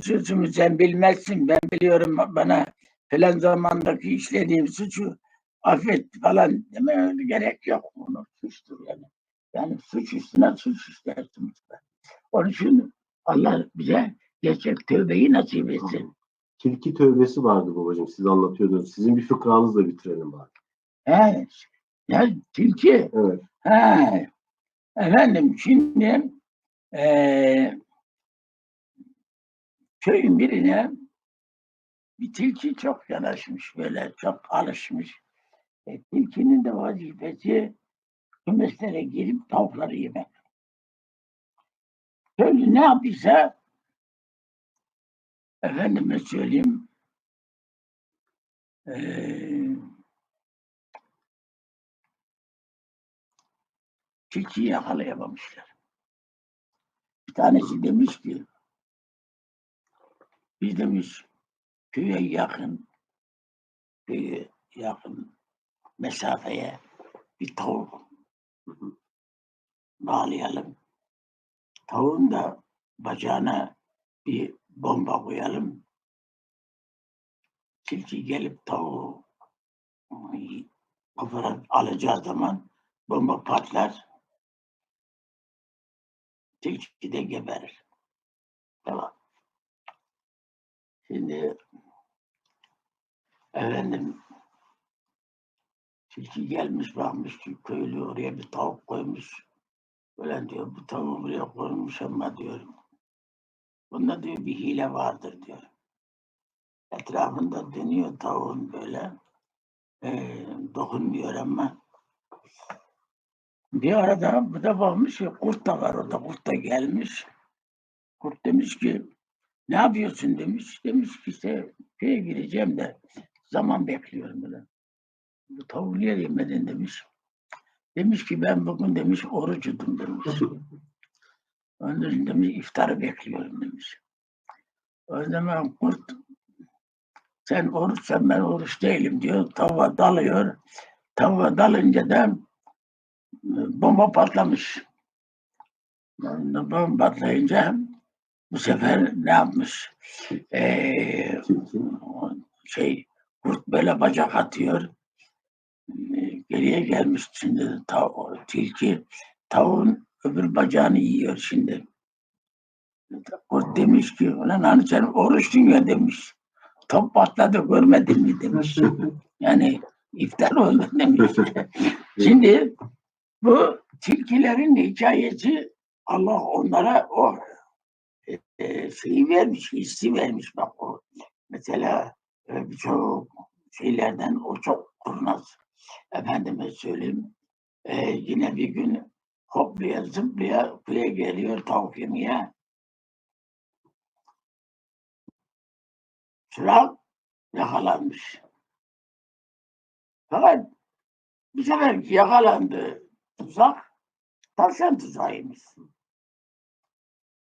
suçumu sen bilmezsin. Ben biliyorum bana falan zamandaki işlediğim suçu affet falan demeye gerek yok. Bunu suçtur yani. Yani suç üstüne suç istersin. Onun için Allah bize gerçek tövbeyi nasip etsin. Tilki tövbesi vardı babacığım. Siz anlatıyordunuz. Sizin bir fıkranızla bitirelim bari. He, ya tilki Evet. He. Efendim şimdi eee köyün birine bir tilki çok yanaşmış böyle çok alışmış. E, tilkinin de vazifesi kümeslere girip tavukları yemek. Köylü ne yapıyorsa efendime söyleyeyim eee tilkiyi yakalayamamışlar. Bir tanesi demiş ki biz demiş köye yakın köye yakın mesafeye bir tavuk bağlayalım. Tavuğun da bacağına bir bomba koyalım. Tilki gelip tavuğu alacağı zaman bomba patlar. Tilki de geberir. Tamam. Şimdi efendim tilki gelmiş bakmış köylü oraya bir tavuk koymuş. Böyle diyor bu tavuğu buraya koymuş ama diyor. Bunda diyor bir hile vardır diyor. Etrafında dönüyor tavuğun böyle. Ee, dokunmuyor ama bir arada bu da bakmış ki kurt da var orada. Kurt da gelmiş. Kurt demiş ki ne yapıyorsun demiş. Demiş ki işte köye gireceğim de zaman bekliyorum böyle. Bu tavuğu niye yemedin demiş. Demiş ki ben bugün demiş orucudum demiş. Onun için demiş iftarı bekliyorum demiş. O zaman kurt sen oruçsan ben oruç değilim diyor. Tavuğa dalıyor. Tavuğa dalınca da bomba patlamış. Bomba patlayınca bu sefer ne yapmış? Ee, şey kurt böyle bacak atıyor. Ee, Geriye gelmiş şimdi tav tilki tavuğun öbür bacağını yiyor şimdi. Kurt demiş ki ulan hani sen oruçtun ya demiş. Top patladı görmedin mi demiş. Yani iftar oldu demiş. Şimdi bu tilkilerin hikayesi Allah onlara o e, şeyi vermiş, hissi vermiş bak o. Mesela e, birçok şeylerden o çok kurnaz. Efendime söyleyeyim. e, yine bir gün hoplaya zıplaya köye geliyor tavuk yemeye. Çırak yakalanmış. Fakat bir sefer yakalandı tuzak, tavşan tuzağıymış.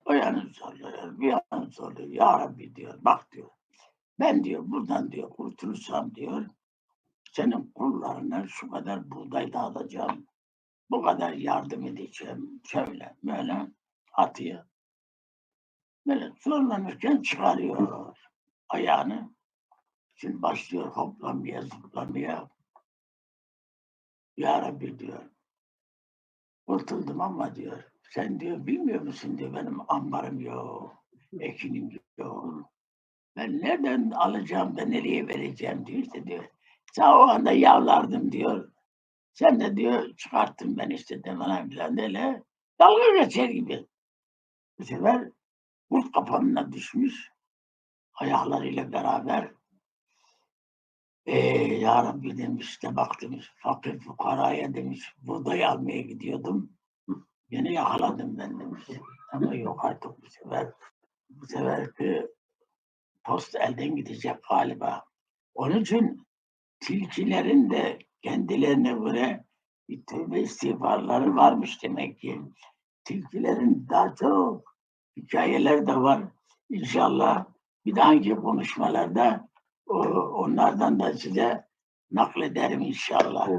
O yanı soruyor, bir yanı soruyor. Ya Rabbi diyor, bak diyor. Ben diyor buradan diyor kurtulursam diyor, senin kullarına şu kadar buğday dağıtacağım. Bu kadar yardım edeceğim. Şöyle böyle atıyor. Böyle zorlanırken çıkarıyor ayağını. Şimdi başlıyor hoplamaya, zıplamaya. Ya Rabbi diyor. Kurtuldum ama diyor. Sen diyor bilmiyor musun diyor benim ambarım yok. Ekinim yok. Ben nereden alacağım da nereye vereceğim diyor işte diyor. Sen o anda yavlardım diyor. Sen de diyor çıkarttın ben işte de falan filan öyle. Dalga geçer gibi. Bu sefer kurt kapanına düşmüş. Ayaklarıyla beraber ee, ya Rabbi demiş de bak demiş fakir fukaraya demiş buğday almaya gidiyordum. Yine yakaladım ben demiş. Ama yok artık bu sefer bu seferki post elden gidecek galiba. Onun için tilkilerin de kendilerine göre bir tövbe istiğfarları varmış demek ki. Tilkilerin daha çok hikayeler de var. İnşallah bir dahaki konuşmalarda onlardan da size naklederim inşallah.